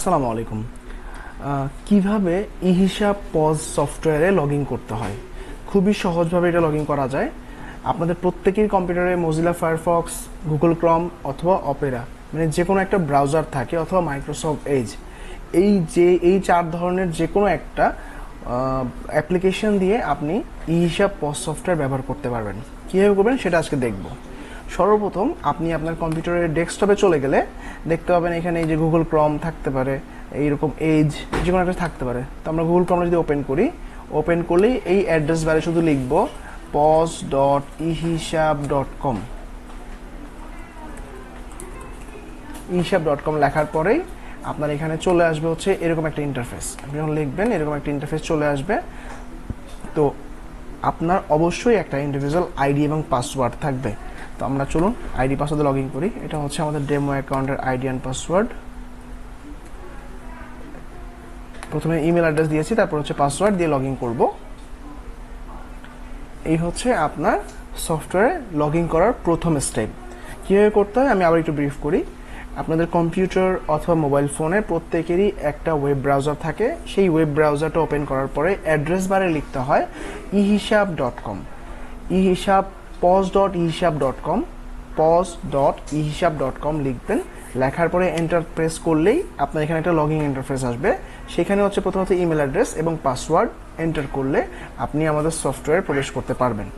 আসসালামু আলাইকুম। কীভাবে ই হিসাব পজ সফটওয়্যারে লগ ইন করতে হয়? খুবই সহজভাবে এটা লগ ইন করা যায়। আপনাদের প্রত্যেকের কম্পিউটারে মজিলা ফায়ারফক্স গুগল ক্রম অথবা অপেরা মানে যে কোনো একটা ব্রাউজার থাকে অথবা মাইক্রোসফট এজ এই যে, এই চার ধরনের যে কোনো একটা অ্যাপ্লিকেশন দিয়ে আপনি ই হিসাব পজ সফটওয়্যার ব্যবহার করতে পারবেন। কীভাবে করবেন সেটা আজকে দেখব। সর্বপ্রথম আপনি আপনার কম্পিউটারের ডেস্কটপে চলে গেলে দেখতে পাবেন এখানে এই যে গুগল ক্রম থাকতে পারে, এইরকম এজ যে কোনো একটা থাকতে পারে। তো আমরা গুগল ক্রমটা যদি ওপেন করি ওপেন করলেই এই অ্যাড্রেস বারে শুধু লিখব pos dot eHisab dot com eHisab dot com লেখার পরেই আপনার এখানে চলে আসবে হচ্ছে এরকম একটা ইন্টারফেস আপনি যখন লিখবেন, এরকম একটা ইন্টারফেস চলে আসবে। তো আপনার অবশ্যই একটা ইন্ডিভিজুয়াল আইডি এবং পাসওয়ার্ড থাকবে। তো আমরা চলুন আইডি পাসওয়ার্ডে লগ ইন করি। এটা হচ্ছে আমাদের ডেমো অ্যাকাউন্টের আইডি অ্যান্ড পাসওয়ার্ড। প্রথমে ইমেল অ্যাড্রেস দিয়েছি, তারপর হচ্ছে পাসওয়ার্ড দিয়ে লগ ইন করব। এই হচ্ছে আপনার সফটওয়্যারে লগ ইন করার প্রথম স্টেপ। কীভাবে করতে হয় আমি আবার একটু ব্রিফ করি। আপনাদের কম্পিউটার অথবা মোবাইল ফোনে প্রত্যেকেরই একটা ওয়েব ব্রাউজার থাকে। সেই ওয়েব ব্রাউজারটা ওপেন করার পরে অ্যাড্রেস বারে লিখতে হয় ই হিসাব ডট কম ই হিসাব ডট কম লিখবেন। লেখার পরে এন্টার প্রেস করলেই আপনার এখানে একটা লগইন ইন্টারফেস আসবে। সেখানে হচ্ছে প্রথমত ইমেল অ্যাড্রেস এবং পাসওয়ার্ড এন্টার করলে আপনি আমাদের সফটওয়্যার প্রবেশ করতে পারবেন।